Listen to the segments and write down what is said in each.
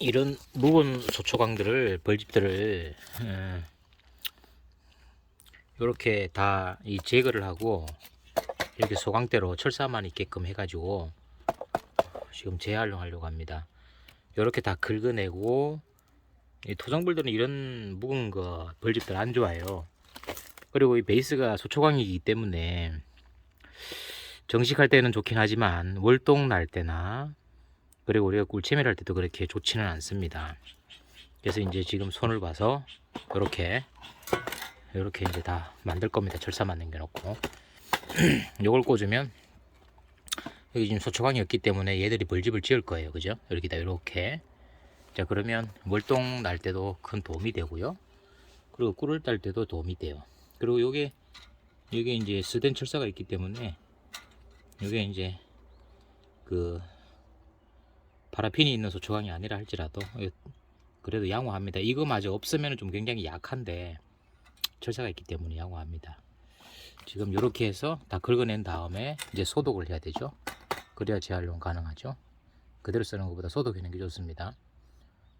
이런 묵은 소초광들을 벌집들을 이렇게 다 이 제거를 하고 이렇게 소광대로 철사만 있게끔 해가지고 지금 재활용하려고 합니다. 이렇게 다 긁어내고 이 토종벌들은 이런 묵은 거 벌집들 안 좋아해요. 그리고 이 베이스가 소초광이기 때문에 정식할 때는 좋긴 하지만 월동 날 때나 그리고 우리가 꿀채미를 할 때도 그렇게 좋지는 않습니다. 그래서 이제 지금 손을 봐서 이렇게 이렇게 이제 다 만들 겁니다. 철사만 남겨놓고 요걸 꽂으면 여기 지금 소초광이 없기 때문에 얘들이 벌집을 지을 거예요. 그죠? 여기다 이렇게 자 그러면 월동 날 때도 큰 도움이 되고요. 그리고 꿀을 딸 때도 도움이 돼요. 그리고 요게 요게 이제 스된 철사가 있기 때문에 요게 이제 그 파라핀이 있는 소초광이 아니라 할지라도 예, 그래도 양호합니다. 이거마저 없으면 좀 굉장히 약한데 철사가 있기 때문에 양호합니다. 지금 이렇게 해서 다 긁어낸 다음에 이제 소독을 해야 되죠. 그래야 재활용 가능하죠. 그대로 쓰는 것보다 소독하는 게 좋습니다.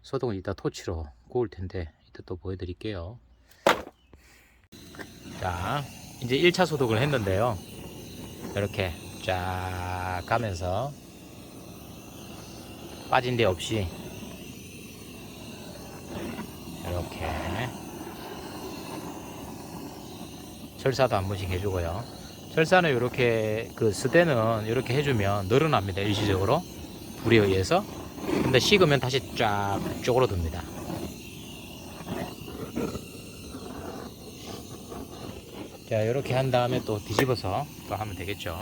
소독은 이따 토치로 구울 텐데 이따 또 보여드릴게요. 자, 이제 1차 소독을 했는데요. 이렇게 쫙 가면서 빠진 데 없이 이렇게 철사도 한 번씩 해주고요. 철사는 이렇게 그 스대는 이렇게 해주면 늘어납니다. 일시적으로 불에 의해서. 근데 식으면 다시 쫙 쪼그러듭니다. 자 이렇게 한 다음에 또 뒤집어서 또 하면 되겠죠.